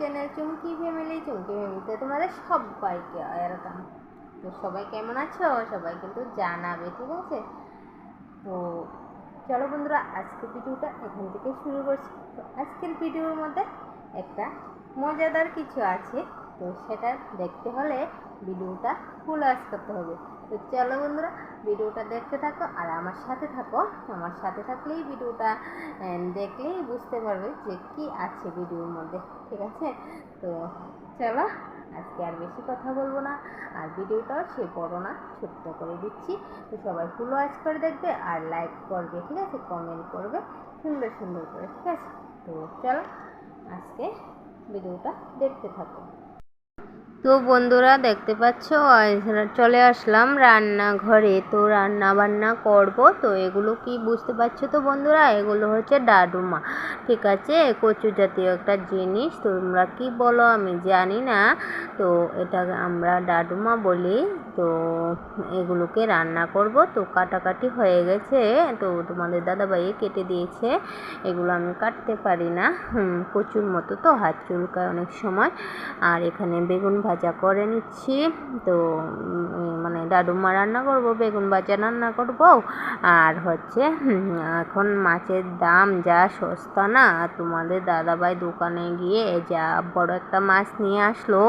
Channel চুমকি family চুমকি ফ্যামিলিতে তোমাদের সবাইকে এরকম তো সবাই কেমন আছো? সবাই কিন্তু জানাবে, ঠিক আছে? তো চলো বন্ধুরা, আজকের ভিডিওটা এখান থেকে শুরু করছি। তো আজকের ভিডিওর মধ্যে একটা মজাদার কিছু আছে। তো সেটা দেখতে হলে ভিডিওটা ফুল আস করতে হবে। তো চলো বন্ধুরা, ভিডিওটা দেখতে থাকো আর আমার সাথে থাকো। আমার সাথে থাকলেই ভিডিওটা দেখলেই বুঝতে পারবে যে কি আছে ভিডিওর মধ্যে, ঠিক আছে? তো চলো, আজকে আর বেশি কথা বলব না। আর ভিডিওটাও সে বড় না, ছোট্ট করে দিচ্ছি। তো সবাই ফুল ওয়াচ করে দেখবে আর লাইক করবে, ঠিক আছে? কমেন্ট করবে সুন্দর সুন্দর করে, ঠিক আছে? তো চলো, আজকে ভিডিওটা দেখতে থাকো। তো বন্ধুরা দেখতে পাচ্ছ চলে আসলাম রান্নাঘরে। তো রান্না বান্না করব। তো এগুলো কি বুঝতে পারছ তো বন্ধুরা? এগুলো হচ্ছে ডাডুমা। ঠিক আছে? কচু জাতীয় একটা জিনিস। তোমরা কি বলো? আমি জানি না। তো এটা আমরা ডাডুমা বলি। তো এগুলোকে রান্না করব। তো কাটাকাটি হয়ে গেছে। তো তোমাদের দাদাভাই কেটে দিয়েছে। এগুলো আমি কাটতে পারি না। কচুর মতো তো হাত চুলকায় অনেক সময়। আর এখানে বেগুন ভাজা করে নিচ্ছি। তো মানে ডাডুমা রান্না করব, বেগুন ভাজা রান্না করব। আর হচ্ছে এখন মাছের দাম যা সস্তা না, তোমাদের দাদাভাই দোকানে গিয়ে যা বড় একটা মাছ নিয়ে আসলো,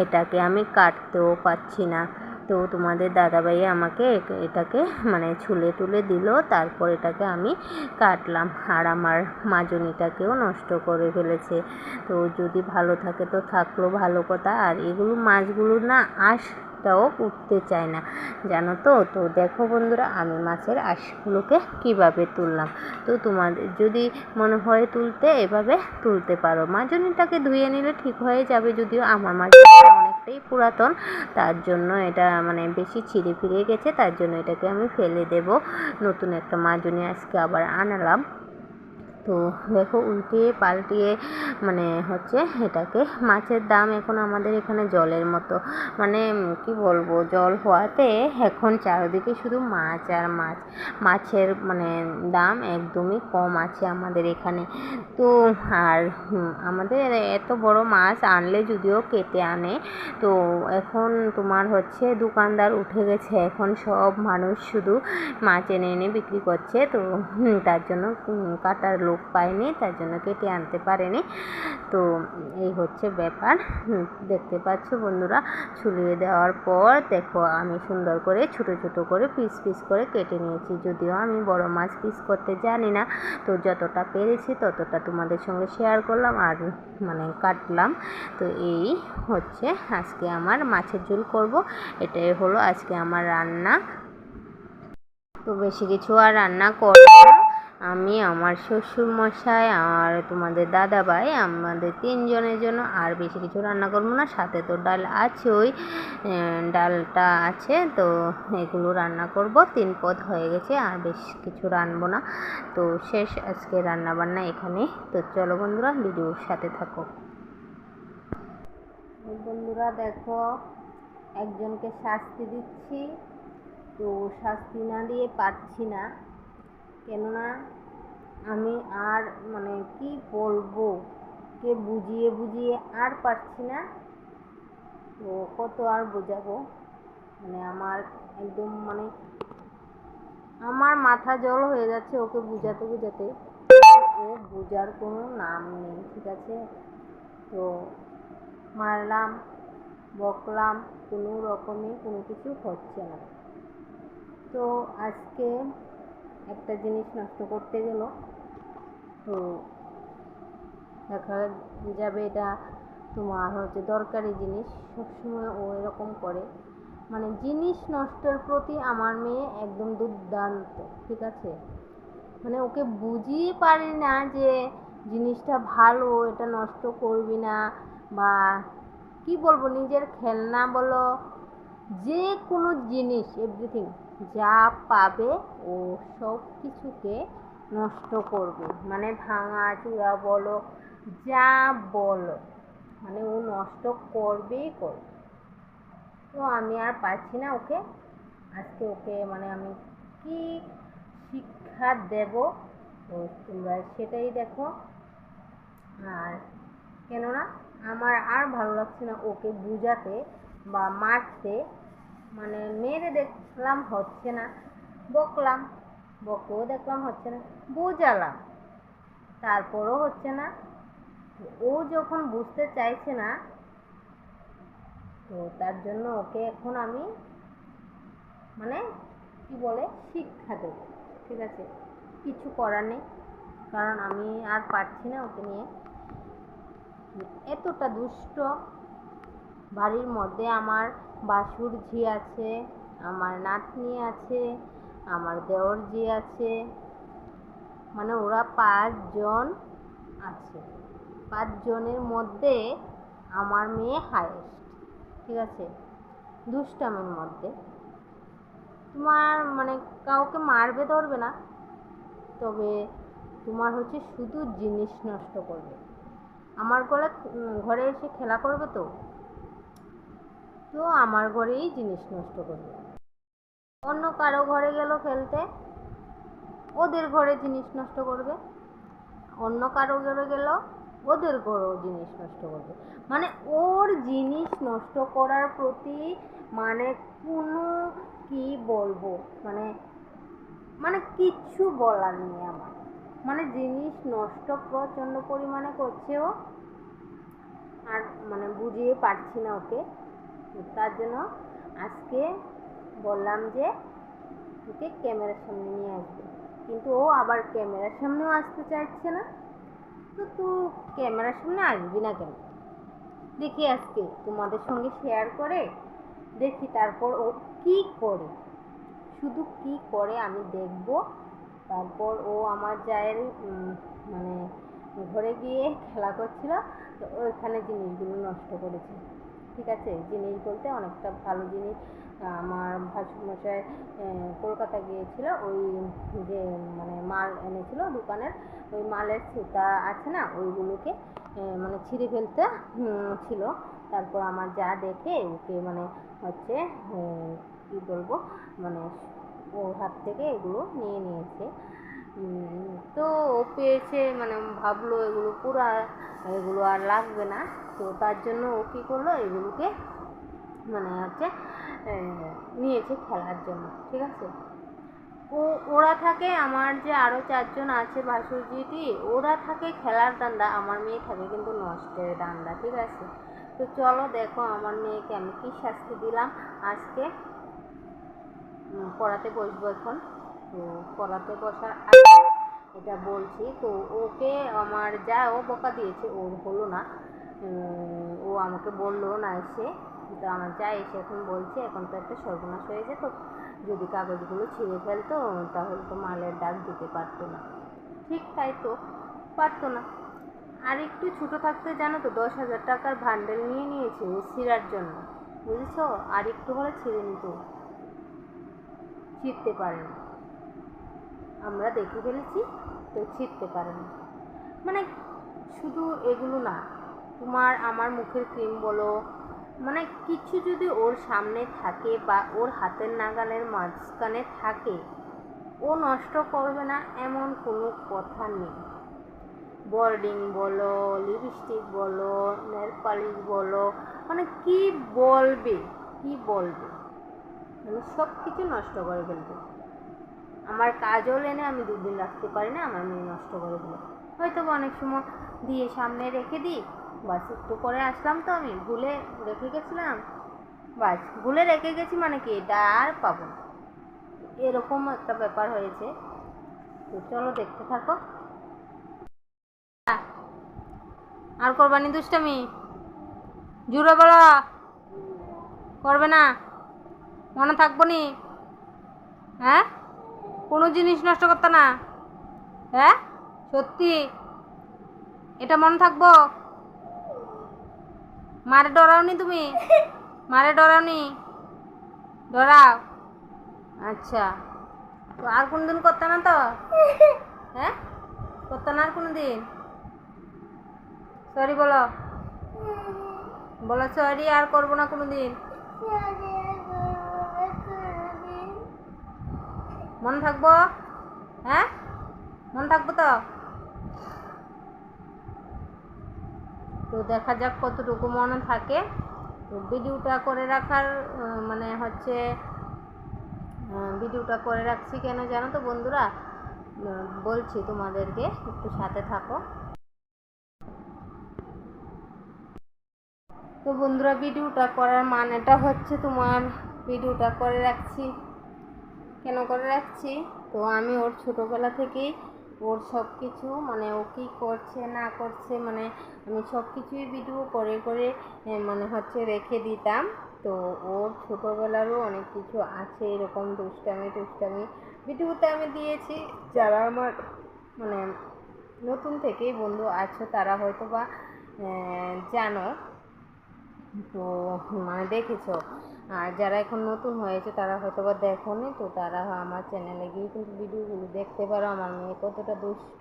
এটাকে আমি কাটতেও পাচ্ছি না। তো তোমাদের দাদাভাই আমাকে এটাকে মানে ছুলে তুলে দিল, তারপর এটাকে আমি কাটলাম। আর আমার মাজনিটাকেও নষ্ট করে ফেলেছে। তো যদি ভালো থাকে তো থাকল ভালো কথা। আর এগুলো মাছগুলো না আঁশটাও উঠতে চায় না। জানো তো? তো দেখো বন্ধুরা, আমি মাছের আঁশগুলোকে কীভাবে তুললাম? তো তোমাদের যদি মনে হয় তুলতে, এভাবে তুলতে পারো। মাজনিটাকে ধুয়ে নিলে ঠিক হয়ে যাবে, যদিও আমার মাজনিটা অনেকটাই পুরাতন। তার জন্য এটা মানে বেশি ছিঁড়ে ফিরে গেছে, তার জন্য এটাকে আমি ফেলে দেব। নতুন একটা মাজনি আজকে আবার আনালাম। তো দেখো উল্টিয়ে পাল্টিয়ে মানে হচ্ছে এটাকে মাছের দাম এখন আমাদের এখানে জলের মতো। মানে কি বলব, জল হওয়াতে এখন চারিদিকে শুধু মাছ আর মাছ। মাছের মানে দাম একদমই কম আছে আমাদের এখানে। তো আর আমাদের এত বড় মাছ আনলে যদিও কেটে আনে, তো এখন তোমার হচ্ছে দোকানদার উঠে গেছে। এখন সব মানুষ শুধু মাছ এনে এনে বিক্রি করছে, তো তার জন্য কাটার লোক পায়নি তার জন্য কেটে আনতে পারেনি। তো এই হচ্ছে ব্যাপার। দেখতে পাচ্ছ বন্ধুরা ছুলিয়ে দেওয়ার পর দেখো আমি সুন্দর করে, ছোট ছোট করে পিস পিস করে কেটে নিয়েছি। যদিও আমি বড় মাছ পিস করতে জানি না, তো যতটা পেরেছি ততটা তোমাদের সঙ্গে শেয়ার করলাম আর মানে কাটলাম। তো এই হচ্ছে আজকে আমার মাছের ঝোল করব। এটাই হলো আজকে আমার রান্না। তো বেশি কিছু আর রান্না করব আমি, আমার শ্বশুর মশাই আর তোমাদের দাদা ভাই আমাদের তিনজনের জন্য আর বেশি কিছু রান্না করব না। সাথে তো ডাল আছে ওই ডালটা আছে, তো এগুলো রান্না করব। তিন পদ হয়ে গেছে, আর বেশ কিছু রানবো না। তো শেষ আজকে রান্না বান্না এখানে। তো চলো বন্ধুরা, ভিডিওর সাথে থাকো। বন্ধুরা, দেখো, একজনকে শাস্তি দিচ্ছি। তো শাস্তি না দিয়ে পারছি না। কেননা আমি আর মানে কি বলব, কে বুঝিয়ে বুঝিয়ে আর পারছি না। তো কত আর বোঝাবো? মানে আমার একদম মানে আমার মাথা জল হয়ে যাচ্ছে ওকে বুঝাতে বুঝাতে। ও বোঝার কোনো নাম নেই, ঠিক আছে? তো মারলাম, বকলাম, কোনো রকমে কোনো কিছু হচ্ছে না। তো আজকে একটা জিনিস নষ্ট করতে গেল। তো দেখা যাবে এটা তোমার হচ্ছে দরকারি জিনিস। সবসময় ও এরকম করে। মানে জিনিস নষ্টের প্রতি আমার মেয়ে একদম দুর্দান্ত, ঠিক আছে? মানে ওকে বুঝিয়ে পারি না যে জিনিসটা ভালো, এটা নষ্ট করবি না বা কি বলব, নিজের খেলনা বলো, যে কোনো জিনিস এভরিথিং যা পাবে ও সব কিছুকে নষ্ট করবে। মানে ভাঙা চূড়া বলো, যা বলো মানে ও নষ্ট করবেই করবে। তো আমি আর পারছি না ওকে, আজকে ওকে মানে আমি কি শিক্ষা দেব? তো তোমরা সেটাই দেখো। আর কেননা আমার আর ভালো লাগছে না ওকে বুঝাতে বা মারতে। মানে মেরে দেখলাম হচ্ছে না। বকলাম, বকেও দেখলাম হচ্ছে না। বুঝালাম, তারপরও হচ্ছে না। ও যখন বুঝতে চাইছে না, তো তার জন্য ওকে এখন আমি মানে কি বলে, শিক্ষা দেবো, ঠিক আছে? কিছু করার নেই, কারণ আমি আর পারছি না ওকে নিয়ে। এতটা দুষ্ট। বাড়ির মধ্যে আমার বাসুর ঝি আছে, আমার নাতনি আছে, আমার দেওর ঝি আছে। মানে ওরা পাঁচজন আছে। পাঁচজনের মধ্যে আমার মেয়ে হায়েস্ট ঠিক আছে? দুষ্টামের মধ্যে। তোমার মানে কাউকে মারবে ধরবে না, তবে তোমার হচ্ছে শুধু জিনিস নষ্ট করবে। আমার ঘরে ঘরে এসে খেলা করবে তো? তো আমার ঘরেই জিনিস নষ্ট করবে অন্য কারও ঘরে গেল খেলতে, ওদের ঘরে জিনিস নষ্ট করবে। অন্য কারও ঘরে গেল, ওদের ঘরেও জিনিস নষ্ট করবে। মানে ওর জিনিস নষ্ট করার প্রতি মানে কোনো কি বলব? মানে মানে কিচ্ছু বলার নেই আমার। মানে জিনিস নষ্ট প্রচণ্ড পরিমাণে করছে ও। আর মানে বুঝিয়ে পারছি না ওকে। তার জন্য আজকে বললাম যে ওকে ক্যামেরার সামনে নিয়ে আসবে। কিন্তু ও আবার ক্যামেরার সামনেও আসতে চাইছে না। তো তুই ক্যামেরার সামনে আসবি না কেন? দেখি আজকে তোমাদের সঙ্গে শেয়ার করে দেখি তারপর ও কি করে। শুধু কি করে আমি দেখব। তারপর ও আমার জায়ের মানে ঘরে গিয়ে খেলা করছিল। তো ওইখানে জিনিসগুলো নষ্ট করেছে। ঠিক আছে জিনিস বলতে অনেকটা ভালো জিনিস। আমার ভাসুরমশাই কলকাতা গিয়েছিল, ওই যে মানে মাল এনেছিল দোকানের, ওই মালের সুতা আছে না, ওইগুলোকে মানে ছিঁড়ে ফেলতে ছিল। তারপর আমার যা দেখে ওকে মানে হচ্ছে কি বলব মানে ওর হাত থেকে এগুলো নিয়ে নিয়েছে। তো ও পেয়েছে মানে ভাবলো এগুলো পুরা এগুলো আর লাগবে না। তো তার জন্য ও কী করল? এগুলোকে মানে হচ্ছে নিয়েছে খেলার জন্য, ঠিক আছে? ও, ওরা থাকে আমার যে আরও চারজন আছে ভাসুরজিটি ওরা থাকে খেলার দান্দা, আমার মেয়ে থাকে কিন্তু নষ্টের দান্দা, ঠিক আছে? তো চলো দেখো আমার মেয়েকে আমি কী শাস্তি দিলাম আজকে। পড়াতে বসবো এখন। তো পড়াতে বসার এটা বলছি, তো ওকে আমার যা ও বকা দিয়েছে, ওর হলো না। ও আমাকে বলল না এসে। তো আমার যা এসে এখন বলছে, এখন তো একটা সর্বনাশ হয়ে যেত। যদি কাগজগুলো ছিঁড়ে ফেলতো, তাহলে তো মালের ডাক দিতে পারতো না। ঠিক তাই তো, পারতো না। আর একটু ছোটো থাকতে জানো তো, দশ হাজার টাকার ভান্ডেল নিয়ে নিয়েছে ও ছিঁড়ার জন্য। বুঝেছ? আর একটু হলে ছিঁড়ে নিত ছিঁড়তে পারে না। আমরা দেখে ফেলেছি, তো ছিঁড়তে পারে না। মানে শুধু এগুলো না তোমার আমার মুখের ক্রিম বলো। মানে কিছু যদি ওর সামনে থাকে বা ওর হাতের নাগালের মাঝখানে থাকে, ও নষ্ট করবে না এমন কোনো কথা নেই। বোর্ডিং বলো লিপস্টিক বলো নেল পালিশ বলো মানে কি বলবে কি বলবে? মানে সব কিছু নষ্ট করে ফেলবে। আমার কাজল এনে আমি দুদিন রাখতে পারি না, আমার মেয়ে নষ্ট করে দিল হয়তো অনেক সময় দিয়ে সামনে রেখে দিই বাস, একটু করে আসলাম তো আমি, ভুলে রেখে গেছিলাম। বাস, ভুলে রেখে গেছি মানে কি? এটা আর পাবো না। এরকম একটা ব্যাপার হয়েছে। তো চলো দেখতে থাকো। আর করবানি দুষ্টামি? জুড়ে বলো। করবে না। মনে থাকব নি। হ্যাঁ? কোনো জিনিস নষ্ট করতে না। হ্যাঁ? সত্যি। এটা মনে থাকব? মারে ডরাওনি তুমি? মারে ডরাওনি? ডরাও। আচ্ছা। তো আর কোনো দিন করতে না তো? হ্যাঁ? করতে না আর কোনো দিন সরি বলো। বলো সরি, আর করব না কোনো দিন মনে থাকব? হ্যাঁ? মনে থাকব তো? তো দেখা যাক কতটুকু মনে থাকে। তো ভিডিওটা করে রাখার মানে হচ্ছে ভিডিওটা করে রাখছি কেন জানো তো বন্ধুরা? বলছি তোমাদেরকে, একটু সাথে থাকো। তো বন্ধুরা, ভিডিওটা করার মানেটা হচ্ছে তোমার ভিডিওটা করে রাখছি। কেন করে রাখছি? তো আমি ওর ছোটোবেলা থেকেই ওর সব কিছু মানে ও কী করছে, না করছে মানে আমি সব কিছুই ভিডিও করে করে মানে হচ্ছে রেখে দিতাম। তো ওর ছোটোবেলারও অনেক কিছু আছে, এরকম দুষ্টামি, টুষ্টামি। ভিডিওতে আমি দিয়েছি, যারা আমার মানে নতুন থেকেই বন্ধু আছো, তারা হয়তো বা জানো। তো মানে দেখেছ আর যারা এখন নতুন হয়েছে, তারা হয়তো বা দেখোনি, তো তারা আমার চ্যানেলে গিয়ে কিন্তু ভিডিওগুলো দেখতে পারো। আমার মেয়ে কতটা দুষ্ট।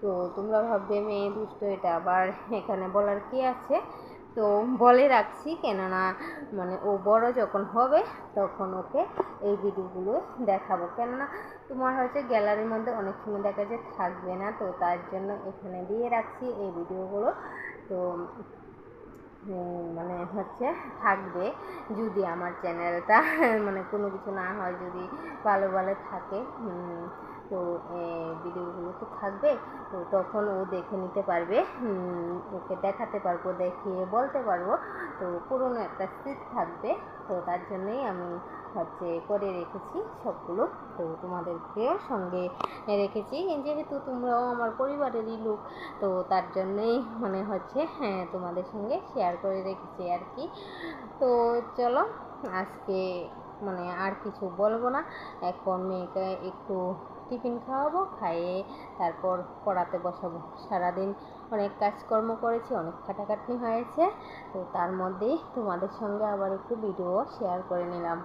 তো তোমরা ভাববে, মেয়ে দুষ্ট, এটা আবার এখানে বলার কি আছে? তো বলে রাখছি, কেননা মানে ও বড় যখন হবে, তখন ওকে এই ভিডিওগুলো দেখাবো। কেননা তোমার হচ্ছে গ্যালারির মধ্যে অনেক সময় দেখা যায় থাকবে না, তো তার জন্য এখানে দিয়ে রাখছি এই ভিডিওগুলো। তো মানে হচ্ছে থাকবে যদি আমার চ্যানেলটা মানে কোনো কিছু না হয় যদি ভালো ভালো থাকে তো ভিডিওগুলো তো থাকবে, তো তখন ও দেখে নিতে পারবে ওকে দেখাতে পারব, দেখিয়ে বলতে পারব, তো পুরনো একটা স্মৃতি থাকবে। তো তার জন্যই আমি হচ্ছে করে রেখেছি সবগুলো। তো তোমাদেরকেও সঙ্গে রেখেছি। যেহেতু তোমরাও আমার পরিবারেরই লোক, তো তার জন্যই মানে হচ্ছে হ্যাঁ তোমাদের সঙ্গে শেয়ার করে রেখেছি আর কি তো চলো, আজকে মানে আর কিছু বলব না। এখন মেয়েকে একটু টিফিন খাওয়াবো, খাইয়ে তারপর পড়াতে বসাবো। সারাদিন অনেক কাজকর্ম করেছি, অনেক খাটাখাটনি হয়েছে। তো তার মধ্যেই তোমাদের সঙ্গে আবার একটু ভিডিও শেয়ার করে নিলাম।